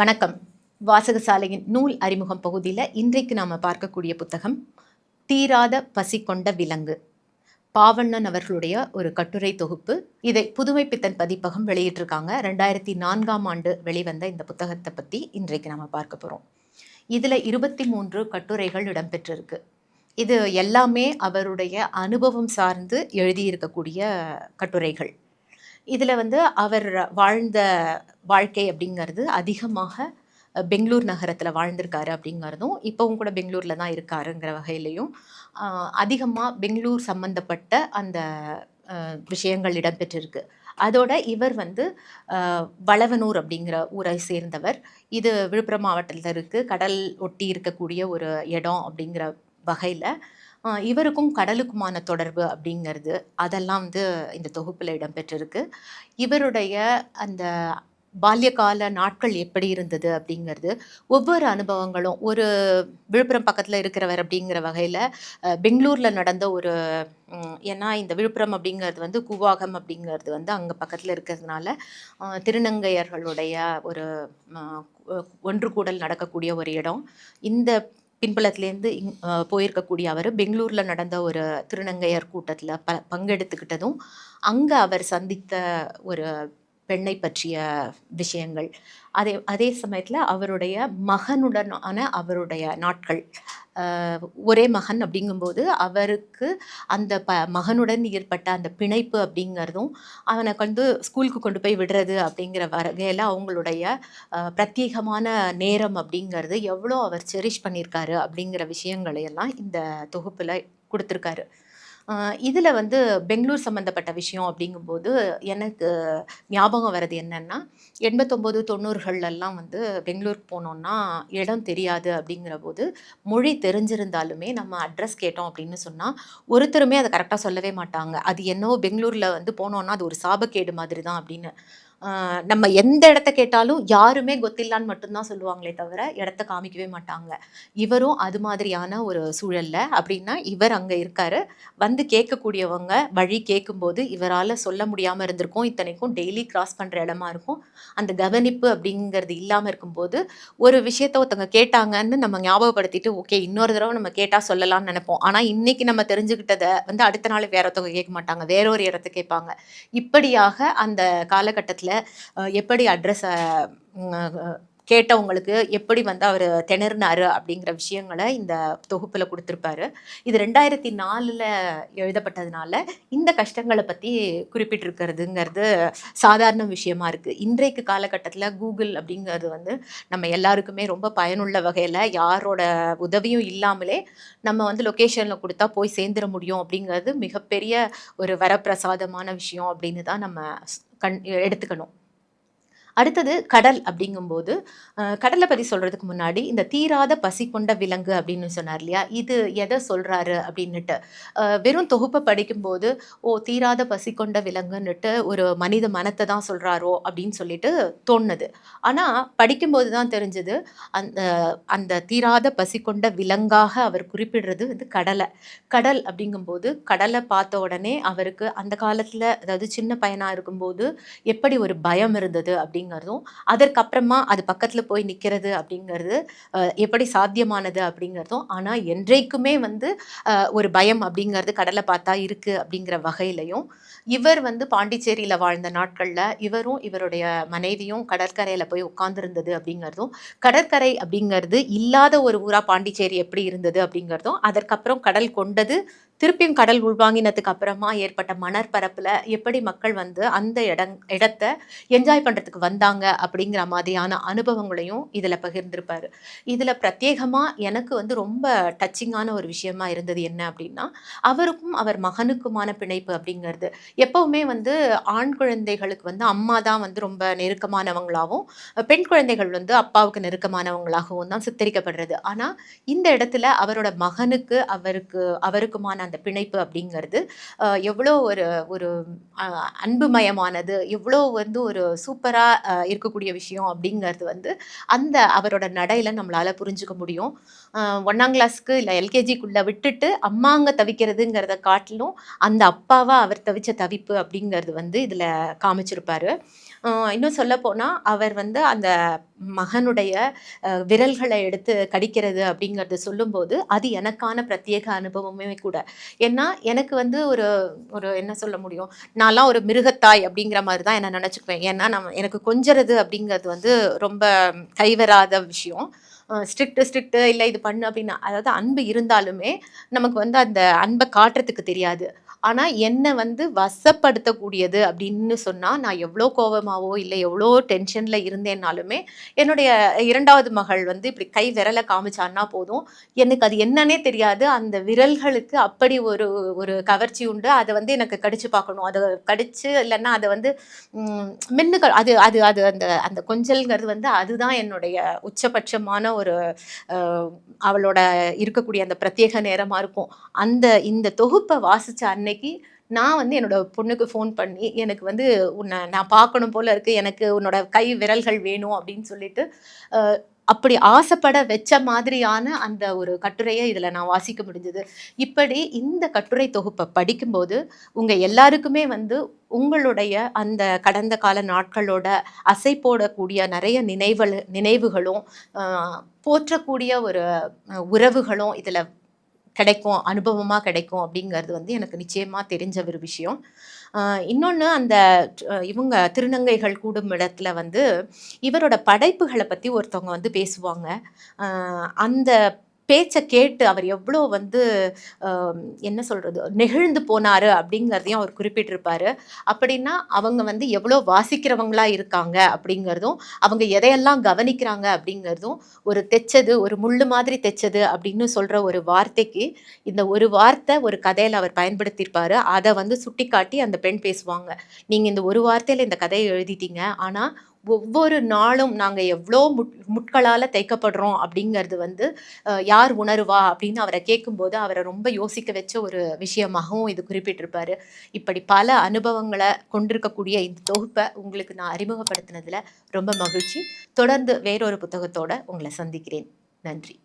வணக்கம். வாசகசாலையின் நூல் அறிமுகம் பகுதியில் இன்றைக்கு நாம் பார்க்கக்கூடிய புத்தகம் தீராத பசி கொண்ட விலங்கு. பாவண்ணன் அவர்களுடைய ஒரு கட்டுரை தொகுப்பு. இதை புதுமை பித்தன் பதிப்பகம் வெளியிட்டிருக்காங்க. ரெண்டாயிரத்தி நான்காம் ஆண்டு வெளிவந்த இந்த புத்தகத்தை பற்றி இன்றைக்கு நாம் பார்க்க போகிறோம் இதில் இருபத்தி மூன்று கட்டுரைகள் இடம்பெற்றிருக்கு. இது எல்லாமே அவருடைய அனுபவம் சார்ந்து எழுதியிருக்கக்கூடிய கட்டுரைகள். இதில் வந்து அவர் வாழ்ந்த வாழ்க்கை அப்படிங்கிறது அதிகமாக பெங்களூர் நகரத்தில் வாழ்ந்திருக்காரு அப்படிங்கிறதும் இப்போவும் கூட பெங்களூரில் தான் இருக்காருங்கிற வகையிலையும் அதிகமாக பெங்களூர் சம்மந்தப்பட்ட அந்த விஷயங்கள் இடம்பெற்றிருக்கு. அதோட இவர் வந்து வளவனூர் அப்படிங்கிற ஊரை சேர்ந்தவர். இது விழுப்புரம் மாவட்டத்தில் இருக்குது கடல் ஒட்டி இருக்கக்கூடிய ஒரு இடம் அப்படிங்கிற வகையில் இவருக்கும் கடலுக்குமான தொடர்பு அப்படிங்கிறது அதெல்லாம் வந்து இந்த தொகுப்பில் இடம்பெற்றிருக்கு. இவருடைய அந்த பால்யகால நாட்கள் எப்படி இருந்தது அப்படிங்கிறது ஒவ்வொரு அனுபவங்களும் ஒரு விழுப்புரம் பக்கத்தில் இருக்கிறவர் அப்படிங்கிற வகையில் பெங்களூரில் நடந்த ஒரு ஏன்னா இந்த விழுப்புரம் அப்படிங்கிறது வந்து கூவாகம் அப்படிங்கிறது வந்து அங்கே பக்கத்தில் இருக்கிறதுனால திருநங்கையர்களுடைய ஒரு ஒன்று கூடல் நடக்கக்கூடிய ஒரு இடம். இந்த பின்புலத்துலேருந்து இங் போயிருக்கக்கூடிய அவர் பெங்களூரில் நடந்த ஒரு திருநங்கையர் கூட்டத்தில் ப பங்கெடுத்துக்கிட்டதும் அங்கே அவர் சந்தித்த ஒரு பெண்ணை பற்றிய விஷயங்கள். அதே அதே சமயத்தில் அவருடைய மகனுடனான அவருடைய நாட்கள். ஒரே மகன் அப்படிங்கும்போது அவருக்கு அந்த ப மகனுடன் ஏற்பட்ட அந்த பிணைப்பு அப்படிங்கிறதும் அவனை கொண்டு ஸ்கூலுக்கு கொண்டு போய் விடுறது அப்படிங்கிற வகையில் அவங்களுடைய பிரத்யேகமான நேரம் அப்படிங்கிறது எவ்வளோ அவர் செரிஷ் பண்ணியிருக்காரு அப்படிங்கிற விஷயங்களை எல்லாம் இந்த தொகுப்பில் கொடுத்துருக்காரு. இதில் வந்து பெங்களூர் சம்மந்தப்பட்ட விஷயம் அப்படிங்கும்போது எனக்கு ஞாபகம் வர்றது என்னென்னா எண்பத்தொம்போது தொண்ணூறுகள்லாம் வந்து பெங்களூருக்கு போனோம்னா இடம் தெரியாது அப்படிங்கிற போது மொழி தெரிஞ்சிருந்தாலுமே நம்ம அட்ரஸ் கேட்டோம் அப்படின்னு சொன்னால் ஒருத்தருமே அதை கரெக்டாக சொல்லவே மாட்டாங்க. அது என்னவோ பெங்களூரில் வந்து போனோன்னா அது ஒரு சாபக்கேடு மாதிரி தான் அப்படின்னு. நம்ம எந்த இடத்த கேட்டாலும் யாருமே கொத்தில்லான்னு மட்டும்தான் சொல்லுவாங்களே தவிர இடத்த காமிக்கவே மாட்டாங்க. இவரும் அது மாதிரியான ஒரு சூழல்ல அப்படின்னா இவர் அங்கே இருக்காரு. வந்து கேட்கக்கூடியவங்க வழி கேட்கும்போது இவரால் சொல்ல முடியாமல் இருந்திருக்கும். இத்தனைக்கும் டெய்லி கிராஸ் பண்ணுற இடமா இருக்கும். அந்த கவனிப்பு அப்படிங்கிறது இல்லாமல் இருக்கும்போது ஒரு விஷயத்த ஒருத்தவங்க கேட்டாங்கன்னு நம்ம ஞாபகப்படுத்திட்டு ஓகே இன்னொரு தடவை நம்ம கேட்டால் சொல்லலாம்னு நினைப்போம். ஆனால் இன்னைக்கு நம்ம தெரிஞ்சுக்கிட்டதை வந்து அடுத்த நாள் வேற ஒருத்தவங்க கேட்க மாட்டாங்க. வேறொரு இடத்த கேட்பாங்க. இப்படியாக அந்த காலகட்டத்தில் எப்படி அட்ரஸை கேட்டவங்களுக்கு எப்படி வந்து அவர் திணறினாரு அப்படிங்கிற விஷயங்களை இந்த தொகுப்பில் கொடுத்துருப்பாரு. இது ரெண்டாயிரத்தி நாலில் எழுதப்பட்டதுனால இந்த கஷ்டங்களை பற்றி குறிப்பிட்டிருக்கிறதுங்கிறது சாதாரண விஷயமா இருக்குது இன்றைக்கு காலகட்டத்தில் கூகுள் அப்படிங்கிறது வந்து நம்ம எல்லாருக்குமே ரொம்ப பயனுள்ள வகையில் யாரோட உதவியும் இல்லாமலே நம்ம வந்து லொக்கேஷனில் கொடுத்தா போய் சேர்ந்துட முடியும் அப்படிங்கிறது மிகப்பெரிய ஒரு வரப்பிரசாதமான விஷயம் அப்படின்னு தான் நம்ம கண் எடுத்துக்கணும். அடுத்தது கடல் அப்படிங்கும்போது கடலை பற்றி சொல்கிறதுக்கு முன்னாடி இந்த தீராத பசி கொண்ட விலங்கு அப்படின்னு சொன்னார் இல்லையா? இது எதை சொல்கிறாரு அப்படின்னுட்டு. வெறும் தொகுப்பை படிக்கும்போது ஓ தீராத பசி கொண்ட விலங்குன்னுட்டு ஒரு மனித மனத்தை தான் சொல்கிறாரோ அப்படின்னு சொல்லிட்டு தோணுது. ஆனால் படிக்கும்போது தான் தெரிஞ்சது அந்த அந்த தீராத பசி கொண்ட விலங்காக அவர் குறிப்பிடுறது வந்து கடலை. கடல் அப்படிங்கும்போது கடலை பார்த்த உடனே அவருக்கு அந்த காலத்தில் அதாவது சின்ன பையனாக இருக்கும்போது எப்படி ஒரு பயம் இருந்தது அப்படின்னு அப்படிங்கிறதும் அதற்கப்புறமா அது பக்கத்தில் போய் நிற்கிறது அப்படிங்கிறது எப்படி சாத்தியமானது அப்படிங்கிறதும் ஆனால் என்றைக்குமே வந்து ஒரு பயம் அப்படிங்கிறது கடலை பார்த்தா இருக்குது அப்படிங்கிற வகையிலையும் இவர் வந்து பாண்டிச்சேரியில் வாழ்ந்த நாட்களில் இவரும் இவருடைய மனைவியும் கடற்கரையில் போய் உட்கார்ந்துருந்தது அப்படிங்கிறதும் கடற்கரை அப்படிங்கிறது இல்லாத ஒரு ஊராக பாண்டிச்சேரி எப்படி இருந்தது அப்படிங்கிறதும் அதற்கப்புறம் கடல் கொண்டது திருப்பியும் கடல் உள்வாங்கினதுக்கு அப்புறமா ஏற்பட்ட மணற்பரப்பில் எப்படி மக்கள் வந்து அந்த இடங் இடத்த என்ஜாய் பண்ணுறதுக்கு வந்தாங்க அப்படிங்கிற மாதிரியான அனுபவங்களையும் இதில் பகிர்ந்திருப்பார். இதில் பிரத்யேகமாக எனக்கு வந்து ரொம்ப டச்சிங்கான ஒரு விஷயமா இருந்தது என்ன அப்படின்னா அவருக்கும் அவர் மகனுக்குமான பிணைப்பு அப்படிங்கிறது. எப்பவுமே வந்து ஆண் குழந்தைகளுக்கு வந்து அம்மா தான் வந்து ரொம்ப நெருக்கமானவங்களாகவும் பெண் குழந்தைகள் வந்து அப்பாவுக்கு நெருக்கமானவங்களாகவும் தான் சித்தரிக்கப்படுறது. ஆனால் இந்த இடத்துல அவரோட மகனுக்கு அவருக்கு அவருக்குமான அந்த பிணைப்பு அப்படிங்கிறது எவ்வளோ ஒரு ஒரு அன்புமயமானது எவ்வளோ வந்து ஒரு சூப்பராக இருக்கக்கூடிய விஷயம் அப்படிங்கிறது வந்து அந்த அவரோட நடையில நம்மளால் புரிஞ்சுக்க முடியும். அஹ், கிளாஸ்க்கு இல்லை எல்கேஜிக்குள்ளே விட்டுட்டு அம்மாங்க தவிக்கிறதுங்கிறத காட்டிலும் அந்த அப்பாவாக அவர் தவிச்ச தவிப்பு அப்படிங்கிறது வந்து இதில் காமிச்சிருப்பார். இன்னும் சொல்லப்போனால் அவர் வந்து அந்த மகனுடைய விரல்களை எடுத்து கடிக்கிறது அப்படிங்கிறது சொல்லும்போது அது எனக்கான பிரத்யேக அனுபவமே கூட. ஏன்னா எனக்கு வந்து ஒரு ஒரு என்ன சொல்ல முடியும்? நான்லாம் ஒரு மிருகத்தாய் அப்படிங்கிற மாதிரி தான் என்ன நினச்சிக்குவேன். ஏன்னா நம்ம எனக்கு கொஞ்சறது அப்படிங்கிறது வந்து ரொம்ப கைவராத விஷயம். ஸ்ட்ரிக்ட்டு ஸ்ட்ரிக்ட்டு இல்லை இது பண்ணு அப்படின்னு அதாவது அன்பு இருந்தாலுமே நமக்கு வந்து அந்த அன்பை காட்டுறதுக்கு தெரியாது. ஆனால் என்னை வந்து வசப்படுத்தக்கூடியது அப்படின்னு சொன்னால் நான் எவ்வளோ கோபமாவோ இல்லை எவ்வளோ டென்ஷனில் இருந்தேன்னாலுமே என்னுடைய இரண்டாவது மகள் வந்து இப்படி கை விரலை காமிச்சான்னா போதும். எனக்கு அது என்னன்னே தெரியாது. அந்த விரல்களுக்கு அப்படி ஒரு ஒரு கவர்ச்சி உண்டு. அதை வந்து எனக்கு கடிச்சு பார்க்கணும். அதை கடிச்சு இல்லைன்னா அதை வந்து ம், மென்னு அது அது அது அந்த அந்த கொஞ்சல்ங்கிறது வந்து அதுதான் என்னுடைய உச்சபட்சமான ஒரு ஒரு அவளோட இருக்கக்கூடிய அந்த பிரத்யேக நேரமாக இருக்கும். அந்த இந்த தொகுப்பை வாசித்த அன்னைக்கு நான் வந்து என்னோட பொண்ணுக்கு ஃபோன் பண்ணி எனக்கு வந்து உன்னை நான் பார்க்கணும் போல இருக்குது எனக்கு உன்னோட கை விரல்கள் வேணும் அப்படின்னு சொல்லிட்டு அப்படி ஆசைப்பட வச்ச மாதிரியான அந்த ஒரு கட்டுரையை இதில் நான் வாசிக்க முடிஞ்சது. இப்படி இந்த கட்டுரை தொகுப்பை படிக்கும்போது உங்கள் எல்லாருக்குமே வந்து உங்களுடைய அந்த கடந்த கால நாட்களோட அசை போடக்கூடிய நிறைய நினைவல் நினைவுகளும் போற்றக்கூடிய ஒரு உறவுகளும் இதில் கிடைக்கும் அனுபவமாக கிடைக்கும் அப்படிங்கிறது வந்து எனக்கு நிச்சயமாக தெரிஞ்ச ஒரு விஷயம். இன்னொன்று அந்த இவங்க திருநங்கைகள் கூடும் இடத்துல வந்து இவரோட படைப்புகளை பற்றி ஒருத்தவங்க வந்து பேசுவாங்க. அந்த பேச்சை கேட்டு அவர் எவ்வளோ வந்து என்ன சொல்கிறது நெகிழ்ந்து போனார் அப்படிங்கிறதையும் அவர் குறிப்பிட்டிருப்பார். அப்படின்னா அவங்க வந்து எவ்வளோ வாசிக்கிறவங்களா இருக்காங்க அப்படிங்கிறதும் அவங்க எதையெல்லாம் கவனிக்கிறாங்க அப்படிங்கிறதும் ஒரு தெச்சது ஒரு முள்ளு மாதிரி தெச்சது அப்படின்னு சொல்கிற ஒரு வார்த்தைக்கு இந்த ஒரு வார்த்தை ஒரு கதையில் அவர் பயன்படுத்தியிருப்பார். அதை வந்து சுட்டிக்காட்டி அந்த பெண் பேசுவாங்க. நீங்கள் இந்த ஒரு வார்த்தையில் இந்த கதையை எழுதிட்டீங்க. ஆனால் ஒவ்வொரு நாளும் நாங்கள் எவ்வளோ முட் முட்களால் தைக்கப்படுறோம் அப்படிங்கிறது வந்து யார் உணருவா அப்படின்னு அவரை கேட்கும்போது அவரை ரொம்ப யோசிக்க வச்ச ஒரு விஷயமாகவும் இது குறிப்பிட்டிருப்பார். இப்படி பல அனுபவங்களை கொண்டிருக்கக்கூடிய இந்த தொகுப்பை உங்களுக்கு நான் அறிமுகப்படுத்தினதில் ரொம்ப மகிழ்ச்சி. தொடர்ந்து வேறொரு புத்தகத்தோடு உங்களை சந்திக்கிறேன். நன்றி.